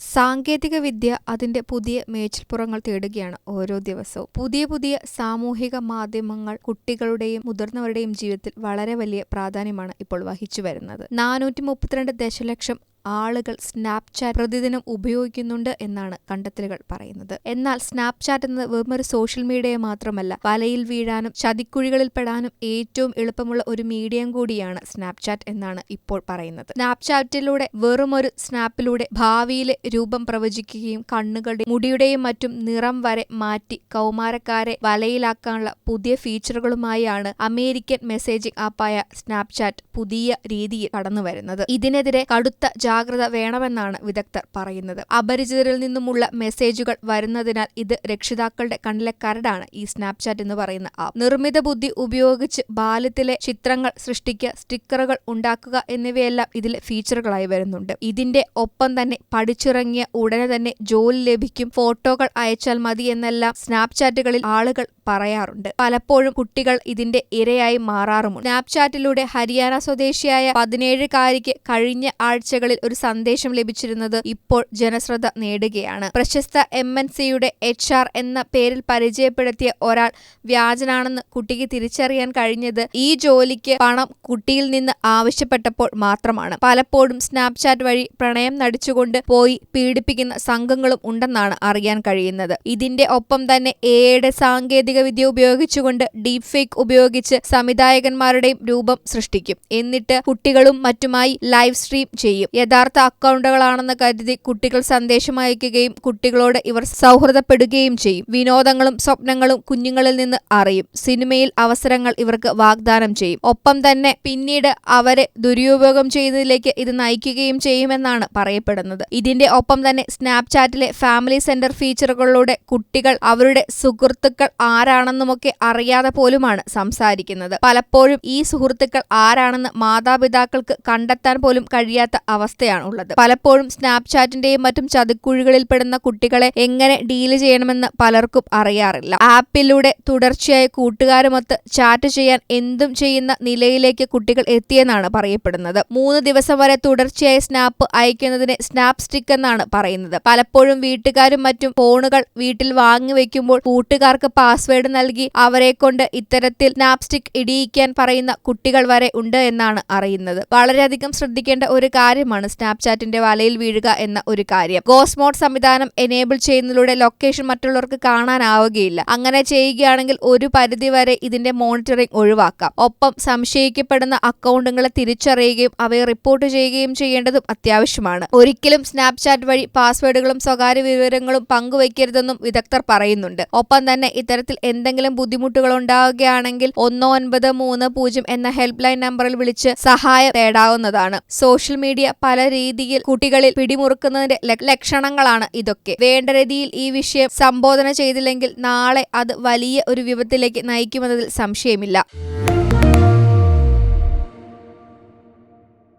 സാങ്കേതിക വിദ്യ അതിന്റെ പുതിയ മേച്ചിൽപ്പുറങ്ങൾ തേടുകയാണ് ഓരോ ദിവസവും. പുതിയ പുതിയ സാമൂഹിക മാധ്യമങ്ങൾ കുട്ടികളുടെയും മുതിർന്നവരുടെയും ജീവിതത്തിൽ വളരെ വലിയ പ്രാധാന്യമാണ് ഇപ്പോൾ വഹിച്ചു വരുന്നത് നാനൂറ്റി മുപ്പത്തിരണ്ട് ദശലക്ഷം ആളുകൾ സ്നാപ്ചാറ്റ് പ്രതിദിനം ഉപയോഗിക്കുന്നുണ്ട് എന്നാണ് കണ്ടെത്തലുകൾ പറയുന്നത്. എന്നാൽ സ്നാപ്ചാറ്റ് എന്നത് വെറുമൊരു സോഷ്യൽ മീഡിയ മാത്രമല്ല വലയിൽ വീഴാനും ചതിക്കുഴികളിൽ പെടാനും ഏറ്റവും എളുപ്പമുള്ള ഒരു മീഡിയം കൂടിയാണ് സ്നാപ്ചാറ്റ് എന്നാണ് ഇപ്പോൾ പറയുന്നത്. സ്നാപ്ചാറ്റിലൂടെ വെറുമൊരു സ്നാപ്പിലൂടെ ഭാവിയിലെ രൂപം പ്രവചിക്കുകയും കണ്ണുകളുടെ മുടിയുടെയും മറ്റും നിറം വരെ മാറ്റി കൗമാരക്കാരെ വലയിലാക്കാനുള്ള പുതിയ ഫീച്ചറുകളുമായാണ് അമേരിക്കൻ മെസ്സേജിംഗ് ആപ്പായ സ്നാപ്ചാറ്റ് പുതിയ രീതിയിൽ കടന്നുവരുന്നത്. ഇതിനെതിരെ കടുത്ത ജാഗ്രത വേണമെന്നാണ് വിദഗ്ധർ പറയുന്നത്. അപരിചിതരിൽ നിന്നുമുള്ള മെസ്സേജുകൾ വരുന്നതിനാൽ ഇത് രക്ഷിതാക്കളുടെ കണ്ണിലെ കരടാണ് ഈ സ്നാപ്ചാറ്റ് എന്ന് പറയുന്ന ആപ്പ്. നിർമ്മിത ബുദ്ധി ഉപയോഗിച്ച് ബാല്യത്തിലെ ചിത്രങ്ങൾ സൃഷ്ടിക്കുക സ്റ്റിക്കറുകൾ ഉണ്ടാക്കുക എന്നിവയെല്ലാം ഇതിലെ ഫീച്ചറുകളായി വരുന്നുണ്ട്. ഇതിന്റെ ഒപ്പം തന്നെ പഠിച്ചിറങ്ങിയ ഉടനെ തന്നെ ജോലി ലഭിക്കും ഫോട്ടോകൾ അയച്ചാൽ മതി എന്നെല്ലാം സ്നാപ്ചാറ്റുകളിൽ ആളുകൾ പറയാറുണ്ട്. പലപ്പോഴും കുട്ടികൾ ഇതിന്റെ ഇരയായി മാറാറുമുണ്ട്. സ്നാപ്ചാറ്റിലൂടെ ഹരിയാന സ്വദേശിയായ പതിനേഴുകാരിക്ക് കഴിഞ്ഞ ആഴ്ചകളിൽ ഒരു സന്ദേശം ലഭിച്ചിരുന്നത് ഇപ്പോൾ ജനശ്രദ്ധ നേടുകയാണ്. പ്രശസ്ത എം എൻ സിയുടെ എച്ച് ആർ എന്ന പേരിൽ പരിചയപ്പെടുത്തിയ ഒരാൾ വ്യാജനാണെന്ന് കുട്ടിക്ക് തിരിച്ചറിയാൻ കഴിഞ്ഞത് ഈ ജോലിക്ക് പണം കുട്ടിയിൽ നിന്ന് ആവശ്യപ്പെട്ടപ്പോൾ മാത്രമാണ്. പലപ്പോഴും സ്നാപ്ചാറ്റ് വഴി പ്രണയം നടിച്ചുകൊണ്ട് പോയി പീഡിപ്പിക്കുന്ന സംഘങ്ങളും ഉണ്ടെന്നാണ് അറിയാൻ കഴിയുന്നത്. ഇതിന്റെ ഒപ്പം തന്നെ എയുടെ സാങ്കേതിക വിദ്യ ഉപയോഗിച്ചുകൊണ്ട് ഡീപ് ഫേക്ക് ഉപയോഗിച്ച് സംവിധായകന്മാരുടെയും രൂപം സൃഷ്ടിക്കും. എന്നിട്ട് കുട്ടികളും മറ്റുമായി ലൈവ് സ്ട്രീം ചെയ്യും. യഥാർത്ഥ അക്കൗണ്ടുകളാണെന്ന് കരുതി കുട്ടികൾ സന്ദേശം അയക്കുകയും കുട്ടികളോട് ഇവർ സൗഹൃദപ്പെടുകയും ചെയ്യും. വിനോദങ്ങളും സ്വപ്നങ്ങളും കുഞ്ഞുങ്ങളിൽ നിന്ന് അറിയും. സിനിമയിൽ അവസരങ്ങൾ ഇവർക്ക് വാഗ്ദാനം ചെയ്യും. ഒപ്പം തന്നെ പിന്നീട് അവരെ ദുരുപയോഗം ചെയ്യുന്നതിലേക്ക് ഇത് നയിക്കുകയും ചെയ്യുമെന്നാണ് പറയപ്പെടുന്നത്. ഇതിന്റെ ഒപ്പം തന്നെ സ്നാപ്ചാറ്റിലെ ഫാമിലി സെന്റർ ഫീച്ചറുകളിലൂടെ കുട്ടികൾ അവരുടെ സുഹൃത്തുക്കൾ ആരാണെന്നുമൊക്കെ അറിയാതെ പോലുമാണ് സംസാരിക്കുന്നത്. പലപ്പോഴും ഈ സുഹൃത്തുക്കൾ ആരാണെന്ന് മാതാപിതാക്കൾക്ക് കണ്ടെത്താൻ പോലും കഴിയാത്ത അവസ്ഥയാണ് ഉള്ളത് പലപ്പോഴും സ്നാപ്ചാറ്റിന്റെയും മറ്റും ചതിക്കുഴികളിൽ പെടുന്ന കുട്ടികളെ എങ്ങനെ ഡീൽ ചെയ്യണമെന്ന് പലർക്കും അറിയാറില്ല. ആപ്പിലൂടെ തുടർച്ചയായി കൂട്ടുകാരുമൊത്ത് ചാറ്റ് ചെയ്യാൻ എന്തും ചെയ്യുന്ന നിലയിലേക്ക് കുട്ടികൾ എത്തിയെന്നാണ് പറയപ്പെടുന്നത്. മൂന്ന് ദിവസം വരെ തുടർച്ചയായി സ്നാപ്പ് അയക്കുന്നതിനെ സ്നാപ് സ്റ്റിക്ക് എന്നാണ് പറയുന്നത്. പലപ്പോഴും വീട്ടുകാരും മറ്റും ഫോണുകൾ വീട്ടിൽ വാങ്ങിവെക്കുമ്പോൾ കൂട്ടുകാർക്ക് പാസ്വേഡ് നൽകി അവരെ കൊണ്ട് ഇത്തരത്തിൽ സ്നാപ് സ്റ്റിക്ക് ഇടിയിക്കാൻ പറയുന്ന കുട്ടികൾ വരെ ഉണ്ട് എന്നാണ് അറിയുന്നത്. വളരെയധികം ശ്രദ്ധിക്കേണ്ട ഒരു കാര്യമാണ് സ്നാപ്ചാറ്റിന്റെ വലയിൽ വീഴുക എന്ന ഒരു കാര്യം. ഗോസ്മോഡ് സംവിധാനം എനേബിൾ ചെയ്യുന്നതിലൂടെ ലൊക്കേഷൻ മറ്റുള്ളവർക്ക് കാണാനാവുകയില്ല. അങ്ങനെ ചെയ്യുകയാണെങ്കിൽ ഒരു പരിധിവരെ ഇതിന്റെ മോണിറ്ററിംഗ് ഒഴിവാക്കാം. ഒപ്പം സംശയിക്കപ്പെടുന്ന അക്കൗണ്ടുകളെ തിരിച്ചറിയുകയും അവയെ റിപ്പോർട്ട് ചെയ്യുകയും ചെയ്യേണ്ടതും അത്യാവശ്യമാണ്. ഒരിക്കലും സ്നാപ്ചാറ്റ് വഴി പാസ്വേഡുകളും സ്വകാര്യ വിവരങ്ങളും പങ്കുവയ്ക്കരുതെന്നും വിദഗ്ധർ പറയുന്നുണ്ട്. ഒപ്പം തന്നെ ഇത്തരത്തിൽ എന്തെങ്കിലും ബുദ്ധിമുട്ടുകൾ ഉണ്ടാവുകയാണെങ്കിൽ ഒന്ന് ഒൻപത് മൂന്ന് പൂജ്യം എന്ന ഹെൽപ്പ് ലൈൻ നമ്പറിൽ വിളിച്ച് സഹായം തേടാവുന്നതാണ്. സോഷ്യൽ മീഡിയ പല രീതിയിൽ കുട്ടികളിൽ പിടിമുറുക്കുന്നതിന്റെ ലക്ഷണങ്ങളാണ് ഇതൊക്കെ. വേണ്ട രീതിയിൽ ഈ വിഷയം സംബോധന ചെയ്തില്ലെങ്കിൽ നാളെ അത് വലിയ ഒരു വിപത്തിലേക്ക് നയിക്കുമെന്നതിൽ സംശയമില്ല.